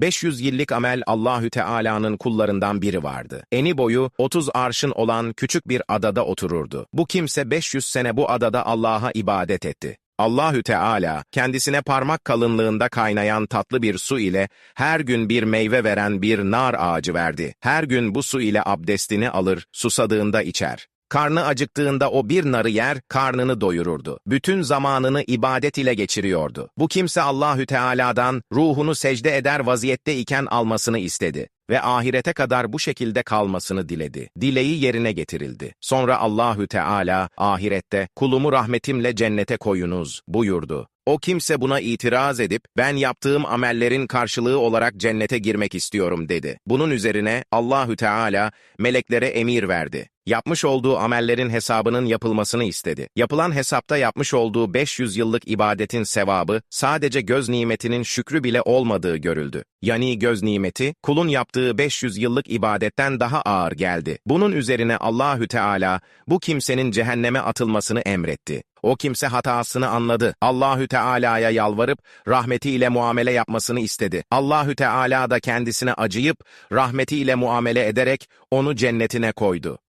500 yıllık amel Allahü Teala'nın kullarından biri vardı. Eni boyu 30 arşın olan küçük bir adada otururdu. Bu kimse 500 sene bu adada Allah'a ibadet etti. Allahü Teala kendisine parmak kalınlığında kaynayan tatlı bir su ile her gün bir meyve veren bir nar ağacı verdi. Her gün bu su ile abdestini alır, susadığında içer. Karnı acıktığında o bir narı yer, karnını doyururdu. Bütün zamanını ibadet ile geçiriyordu. Bu kimse Allahü Teala'dan ruhunu secde eder vaziyette iken almasını istedi ve ahirete kadar bu şekilde kalmasını diledi. Dileği yerine getirildi. Sonra Allahü Teala ahirette kulumu rahmetimle cennete koyunuz buyurdu. O kimse buna itiraz edip ben yaptığım amellerin karşılığı olarak cennete girmek istiyorum dedi. Bunun üzerine Allahü Teala meleklere emir verdi. Yapmış olduğu amellerin hesabının yapılmasını istedi. Yapılan hesapta yapmış olduğu 500 yıllık ibadetin sevabı sadece göz nimetinin şükrü bile olmadığı görüldü. Yani göz nimeti kulun yaptığı 500 yıllık ibadetten daha ağır geldi. Bunun üzerine Allahü Teala bu kimsenin cehenneme atılmasını emretti. O kimse hatasını anladı. Allahü Teala'ya yalvarıp rahmetiyle muamele yapmasını istedi. Allahü Teala da kendisine acıyıp rahmetiyle muamele ederek onu cennetine koydu.